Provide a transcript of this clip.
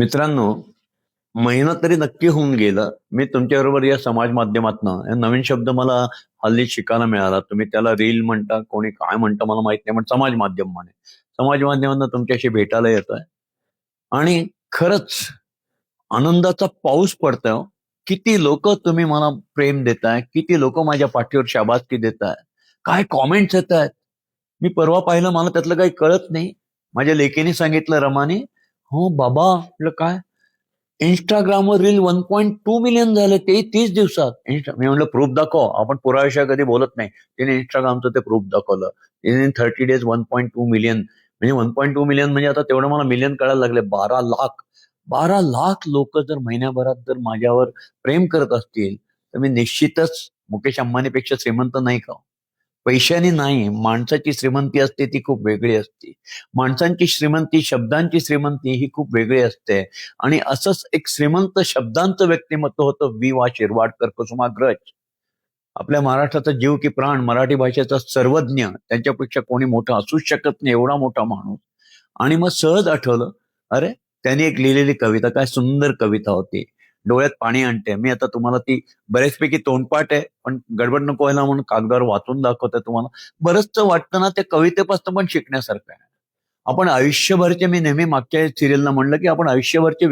मित्रांनो महिना तरी नक्की होऊन गेलं. मी तुमच्याबरोबर या समाज माध्यमातनं नवीन शब्द मला हल्ली शिकायला मिळाला. तुम्ही त्याला रील म्हणता कोणी काय म्हणता मला माहीत नाही पण समाज माध्यम म्हणे समाज माध्यमांना तुमच्याशी भेटायला येत आहे आणि खरंच आनंदाचा पाऊस पडतोय हो. किती लोक तुम्ही मला प्रेम देताय किती लोक माझ्या पाठीवर शाबासकी देताय. काय कॉमेंट्स येत आहेत मी परवा पाहिलं मला त्यातलं काही कळत नाही. माझ्या लेखीने सांगितलं रमाने हो बाबा म्हटलं काय? इंस्टाग्रामवर reel one point two million झाले ते तीस दिवसात. मी म्हणलं प्रूफ दाखव. आपण पुराविषयी कधी बोलत नाही. तिने इंस्टाग्रामचं ते प्रूफ दाखवलं. तिने thirty days one point two million म्हणजे वन पॉईंट टू मिलियन म्हणजे आता तेवढं मला मिलियन कळायला लागले बारा लाख. बारा लाख लोक जर महिन्याभरात जर माझ्यावर प्रेम करत असतील तर मी निश्चितच मुकेश अंबानीपेक्षा श्रीमंत नाही का? पैशाने नाही माणसाची श्रीमंती असते ती खूप वेगळी असते. माणसांची श्रीमंती शब्दांची श्रीमंती ही खूप वेगळी असते. आणि असंच एक श्रीमंत शब्दांचं व्यक्तिमत्व होतं वि वा शिरवाडकर कुसुमाग्रज. आपल्या महाराष्ट्राचा जीव की प्राण मराठी भाषेचा सर्वज्ञ त्यांच्यापेक्षा कोणी मोठा असूच शकत नाही एवढा मोठा माणूस. आणि मग सहज आठवलं अरे त्यांनी एक लिहिलेली कविता काय सुंदर कविता होती. डोळ्यात पाणी आणते. मी आता तुम्हाला ती बऱ्याचपैकी तोंडपाठ आहे पण गडबड नको व्हायला म्हणून कागदावर वाचून दाखवते तुम्हाला. बरंचसं वाटतं ना त्या कवितेपासून पण शिकण्यासारखं आहे. आपण आयुष्यभरचे मी नेहमी मागच्या सिरियलला म्हणलं की आपण आयुष्यभरचे